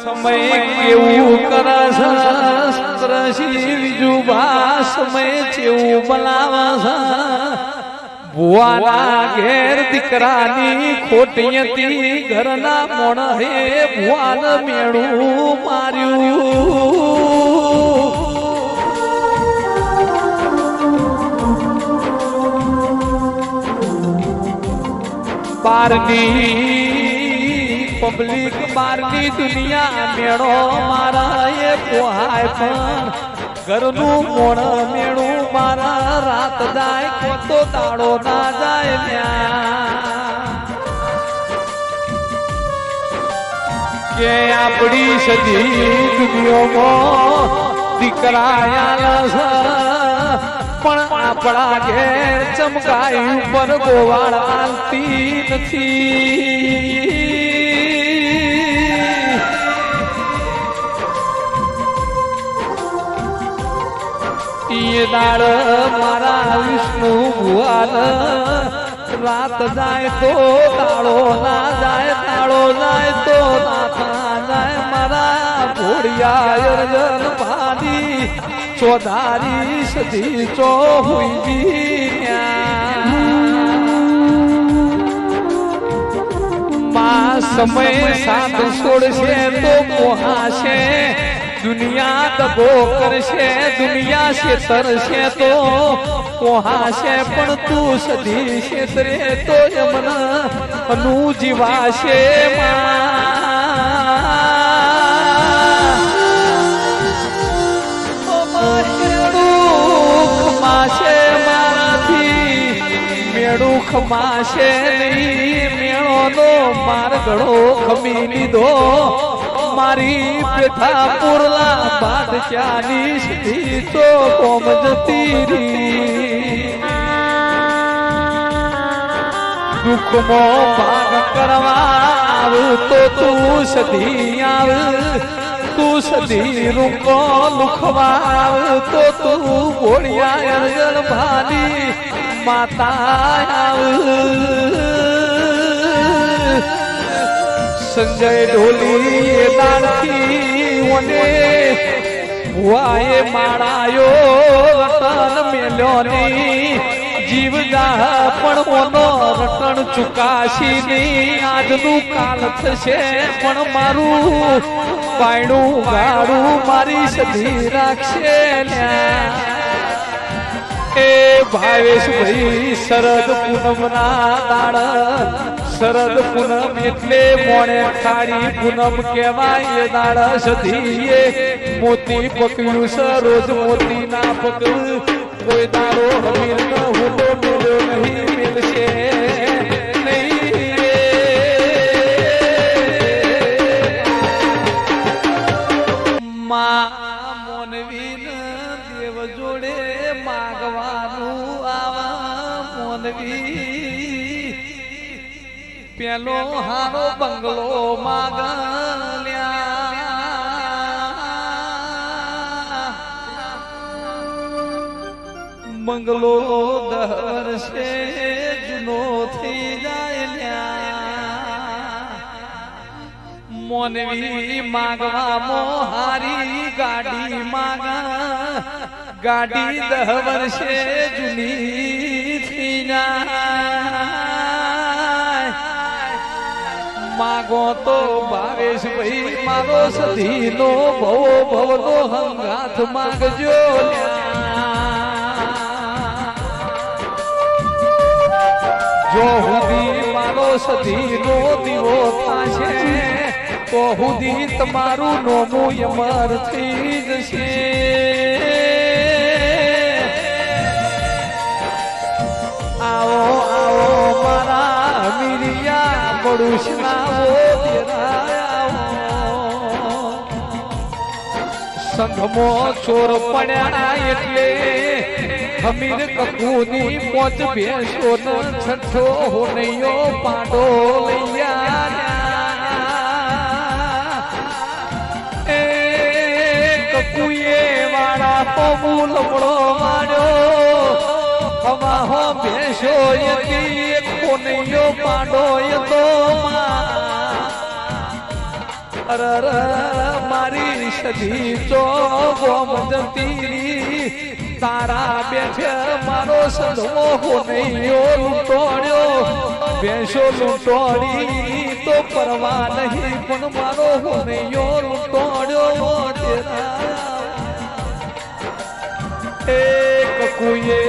સમય કેવું કરે છે બીજું બા સમય કેવું બનાવે છે ભુવાના ઘેર દીકરાની ખોટી હતી ઘરના મોણ હે ભુવાન મેળું માર્યું બારની પબ્લિક બારની દુનિયા મેળો મારા એ પોહાય પણ. ઘરનું મોણ મેળું મારા રાત જાય કોતો તાળો ના જાય કે આપણી સજી દુનિયામાં દીકરાયા પણ આપણા ઘેર ચમકાઈ ઉપર ગોવાળ આલતી નથી. ઈ મારા વિષ્ણુ ભુવાન રાત જાય તો તાળો ના જાય, તાળો જાય તો નાથા જાય. મારા ભોળિયા અર્જન ભાડી ચોધારી સધી ચો માં સમય સાત છોડશે તો મોહાશે દુનિયા દબો કરશે, દુનિયા છેતરશે તો પોહાશે પણ તું સધી છેતરે તો યમના અનુ જીવાશે મેળું ખમાશે નહીં, મેળોનો માર ઘડો ખમી લીધો. મારી પેઠા પુરલા બાદશાહની સીધી તો કોમ જતી રી દુઃખનો ભાગ કરવા આવ તો તું સધી આવ, તું સધી રૂકો લુખવા તો તું ભોળિયા અર્જન ભાલી માતા આવ. સંજય ઢોલી એ દાનથી મને ભુવાએ માળાયો રતન મેલ્યો જીવ જા પણ ઓનો રટણ ચુકાશી ની. આજનું કાલ થશે પણ મારું. પાયણું ગાડું મારી સધી રાખશે ન્યા. એ ભાવેશ ભાઈ, શરદ પૂનમ ના દાડ શરદ પૂનમ એટલે મોણે ખાડી પૂનમ કહેવાય દાડ સધીએ મોતી પકવ્યું છે, રોજ મોતી ના પકવ્યું. કોઈ દાડો હમીર ન હુંડો મેળ્યો નહીં મેળશે પેલો હારો બંગલો માગલ્યા. બંગલો વર્ષે જૂનો થઈ જાય મોનવી માગવા મોહારી ગાડી માગા. ગાડી દહ વર્ષે જૂની થઈ જાય. માગો તો ભાવેશ ભાઈ, મારો સધી નો ભવો ભવનો હંગાથ માગજો જો હુદી મારો સધી નો દીવો થાશે, તો હુદી તમારું નોમું યમર થઈ જશે. આવો સંઘમો ચોર પડ્યા એટલે હમીર કકુની મોત ભેંસો છઠ્ઠો હોનૈયો પાડો લૈયા એ કકુએ વાળા પબુ લપડો માર્યો. હવા હો ભેંસો યતી કોનૈયો પાડો યતો અરર મારી સધી તો ગોમ તારા બેઠે મારો સદમો પુનિયો લૂંટોડ્યો. બેસો લૂંટોડી તો પરવા નહીં, પણ મારો પુનિયો લૂંટોડ્યો એક કુએ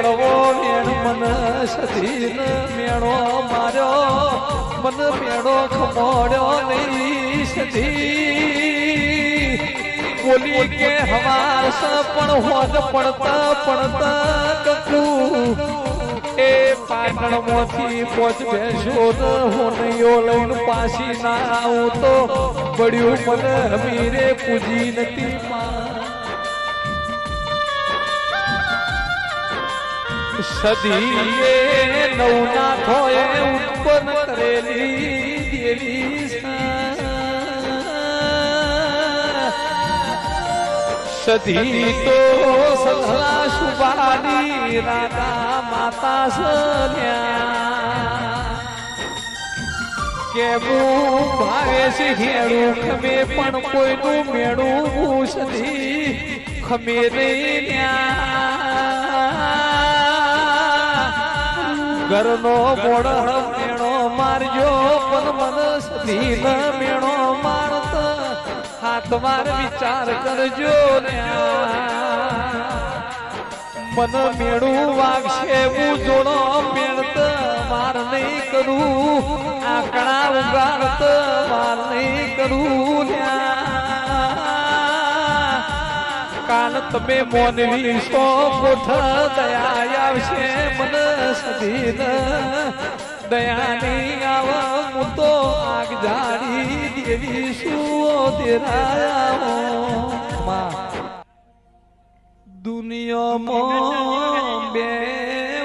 કડવો મેણ મન સધીન મેળો માર્યો, મન મેળો ખમોડ્યો નહીં સધી. બોલી કે હવાસ પણ હોદ પડતા પડતા કકુ એ પાટણમાંથી પોચ બેસો હોનૈયો લઈને પાછી ના આવું તો પડ્યું મને હમીરે પૂજી નથી માં સદીએ નવના થોએ ઉત્પન્ન કરેલી દેવી સદી તો સધરા સુબાની રાધા માતા સન્યા. કેવું ભાવે છે હેડું ખમે પણ કોઈનું મેળું સદી ખમે નહીં ઘરનો મોડ મેણો મારજો, પણ મન સધી ન મેણો મારત હાથ માર વિચાર કરજો ને મન મેળું વાગશે, હું જોડો મેળત માર નહીં કરું, આંકડા ઉગાડત, માર નહીં કરું લ્યા તમે મોનવી સો કોઠ દયા આવશે મન સધીન. દયાની આવ, હું તો આગ જાડી દેવી શું તેરા દુનિયામાં બે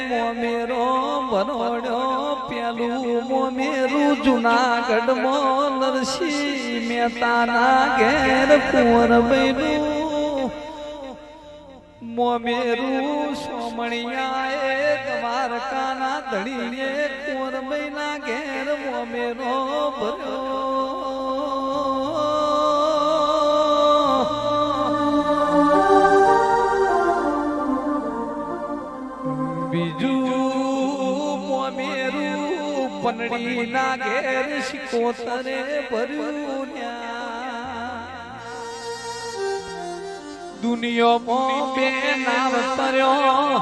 મોમેરો બનોડ્યો પેલું મોમેરું જુનાગઢમાં નરસિંહ મહેતાના ઘેર કુંવર બન્યું. મોમેરું સોમણિયાએ દ્વારકાના ધણીએ કુંવર બૈના ઘેર મોમેરો ભર્યો. બીજું મોમેરું પનડી ના ઘેર શિકોતરે ભર્યું ન્યા. દુનિયામાં બે નાવ તર્યો.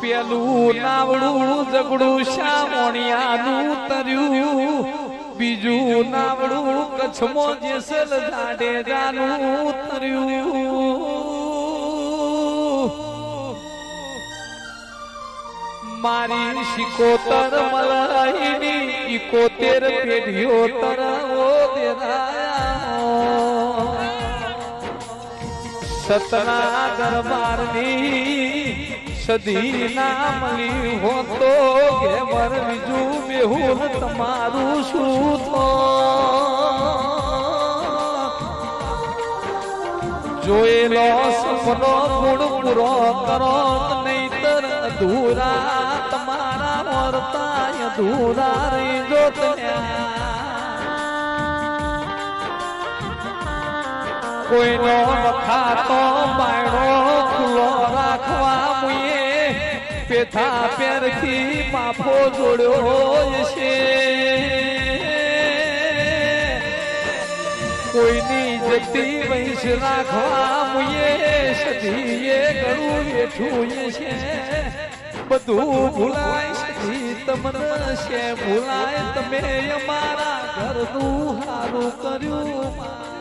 પેલું નાવડું જગડું શામણિયાનું તર્યું. બીજું નાવડું કચ્છમાં જેસલ જાડેજાનું તર્યું. મારી શિકોતર મલાઈની ઇકોતેર પેઢીઓ તરવો દેરાયા સતના દરબારની સદી ના મળી હો તો ઘેવર બીજું બેહું તમારું શું થો જોયેલો સપનો ગુણ પૂરો કરો નહીતર અધૂરા, તમારા વર્તા અધૂરા રહી જોત કોઈનો વખાતો બાયડો ખુલ્લો રાખવા મુએ. પેથા પેરથી માફો જોડ્યો છે કોઈની જતી વૈશ રાખવા મુએ, સધીએ ઘણું વેઠું છે બધું ભૂલાય સધી તમને છે ભૂલાય તમે અમારા ઘરનું સારું કર્યું